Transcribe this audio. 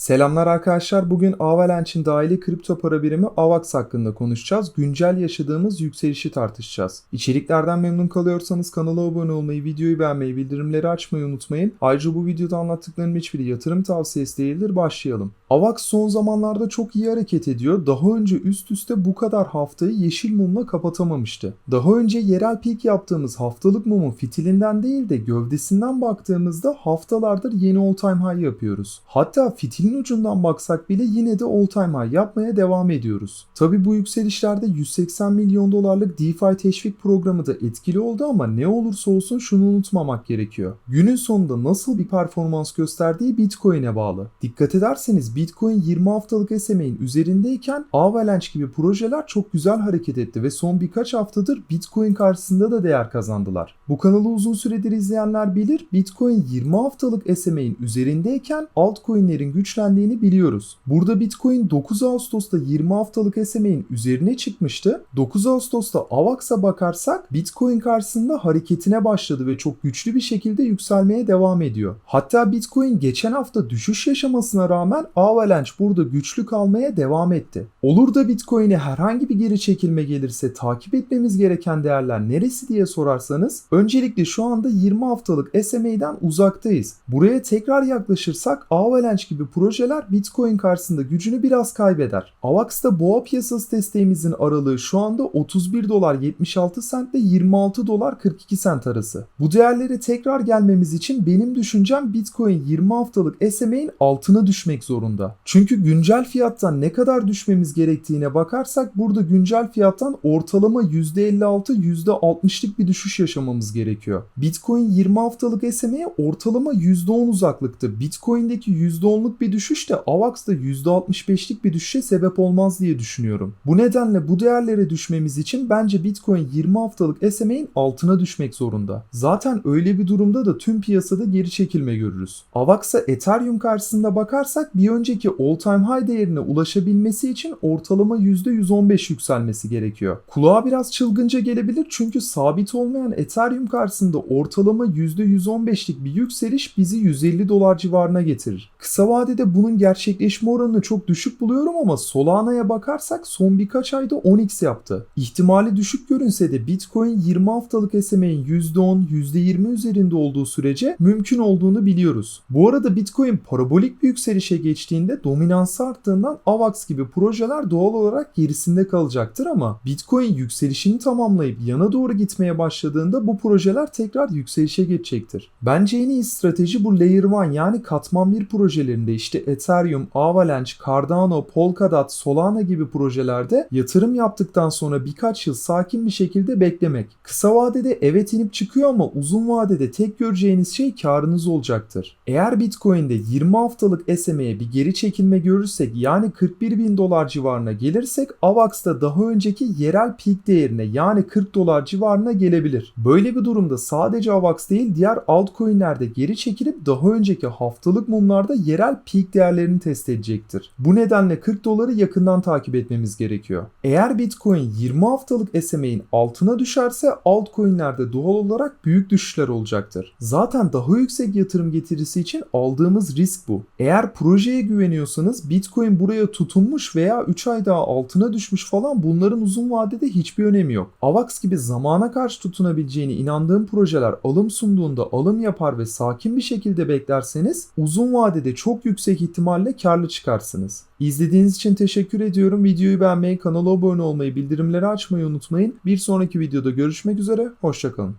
Selamlar arkadaşlar. Bugün Avalanche'in dahili kripto para birimi AVAX hakkında konuşacağız. Güncel yaşadığımız yükselişi tartışacağız. İçeriklerden memnun kalıyorsanız kanala abone olmayı, videoyu beğenmeyi, bildirimleri açmayı unutmayın. Ayrıca bu videoda anlattıklarım hiçbiri yatırım tavsiyesi değildir. Başlayalım. AVAX son zamanlarda çok iyi hareket ediyor. Daha önce üst üste bu kadar haftayı yeşil mumla kapatamamıştı. Daha önce yerel peak yaptığımız haftalık mumun fitilinden değil de gövdesinden baktığımızda haftalardır yeni all time high yapıyoruz. Hatta fitilin ucundan baksak bile yine de all time high yapmaya devam ediyoruz. Tabi bu yükselişlerde 180 milyon dolarlık DeFi teşvik programı da etkili oldu ama ne olursa olsun şunu unutmamak gerekiyor. Günün sonunda nasıl bir performans gösterdiği Bitcoin'e bağlı. Dikkat ederseniz Bitcoin 20 haftalık SMA'in üzerindeyken Avalanche gibi projeler çok güzel hareket etti ve son birkaç haftadır Bitcoin karşısında da değer kazandılar. Bu kanalı uzun süredir izleyenler bilir Bitcoin 20 haftalık SMA'in üzerindeyken altcoin'lerin güçlendiğini biliyoruz. Burada Bitcoin 9 Ağustos'ta 20 haftalık SMA'in üzerine çıkmıştı. 9 Ağustos'ta AVAX'a bakarsak Bitcoin karşısında hareketine başladı ve çok güçlü bir şekilde yükselmeye devam ediyor. Hatta Bitcoin geçen hafta düşüş yaşamasına rağmen Avalanche burada güçlü kalmaya devam etti. Olur da Bitcoin'e herhangi bir geri çekilme gelirse takip etmemiz gereken değerler neresi diye sorarsanız öncelikle şu anda 20 haftalık SMA'den uzaktayız. Buraya tekrar yaklaşırsak Avalanche gibi projeler Bitcoin karşısında gücünü biraz kaybeder. AVAX'ta boğa piyasası desteğimizin aralığı şu anda 31 dolar 76 sent ile 26 dolar 42 sent arası. Bu değerlere tekrar gelmemiz için benim düşüncem Bitcoin 20 haftalık SMA'in altına düşmek zorunda. Çünkü güncel fiyattan ne kadar düşmemiz gerektiğine bakarsak burada güncel fiyattan ortalama %56 %60'lık bir düşüş yaşamamız gerekiyor. Bitcoin 20 haftalık SMA'ye ortalama %10 uzaklıkta. Bitcoin'deki %10'luk bir düşüş de AVAX'da %65'lik bir düşüşe sebep olmaz diye düşünüyorum. Bu nedenle bu değerlere düşmemiz için bence Bitcoin 20 haftalık SMA'in altına düşmek zorunda. Zaten öyle bir durumda da tüm piyasada geri çekilme görürüz. AVAX'a Ethereum karşısında bakarsak bir önceki all time high değerine ulaşabilmesi için ortalama %115 yükselmesi gerekiyor. Kulağa biraz çılgınca gelebilir çünkü sabit olmayan Ethereum karşısında ortalama %115'lik bir yükseliş bizi 150 dolar civarına getirir. Kısa vadede bunun gerçekleşme oranını çok düşük buluyorum ama Solana'ya bakarsak son birkaç ayda 10x yaptı. İhtimali düşük görünse de Bitcoin 20 haftalık SMA'in %10, %20 üzerinde olduğu sürece mümkün olduğunu biliyoruz. Bu arada Bitcoin parabolik bir yükselişe geçtiğinde dominansı arttığından AVAX gibi projeler doğal olarak gerisinde kalacaktır ama Bitcoin yükselişini tamamlayıp yana doğru gitmeye başladığında bu projeler tekrar yükselişe geçecektir. Bence en iyi strateji bu Layer 1 yani katman 1 projelerinde işte Ethereum, Avalanche, Cardano, Polkadot, Solana gibi projelerde yatırım yaptıktan sonra birkaç yıl sakin bir şekilde beklemek. Kısa vadede evet inip çıkıyor ama uzun vadede tek göreceğiniz şey karınız olacaktır. Eğer Bitcoin'de 20 haftalık SMA'ye bir geri çekilme görürsek yani 41 bin dolar civarına gelirsek AVAX'ta daha önceki yerel peak değerine yani 40 dolar civarına gelebilir. Böyle bir durumda sadece AVAX değil diğer altcoin'lerde geri çekilip daha önceki haftalık mumlarda yerel peak değerlerini test edecektir. Bu nedenle 40 doları yakından takip etmemiz gerekiyor. Eğer Bitcoin 20 haftalık SMA'in altına düşerse altcoin'lerde doğal olarak büyük düşüşler olacaktır. Zaten daha yüksek yatırım getirisi için aldığımız risk bu. Eğer projeye güveniyorsanız Bitcoin buraya tutunmuş veya 3 ay daha altına düşmüş falan bunların uzun vadede hiçbir önemi yok. AVAX gibi zamana karşı tutunabileceğine inandığım projeler alım sunduğunda alım yapar ve sakin bir şekilde beklerseniz uzun vadede çok yüksek ihtimalle karlı çıkarsınız. İzlediğiniz için teşekkür ediyorum. Videoyu beğenmeyi, kanala abone olmayı, bildirimleri açmayı unutmayın. Bir sonraki videoda görüşmek üzere, hoşçakalın.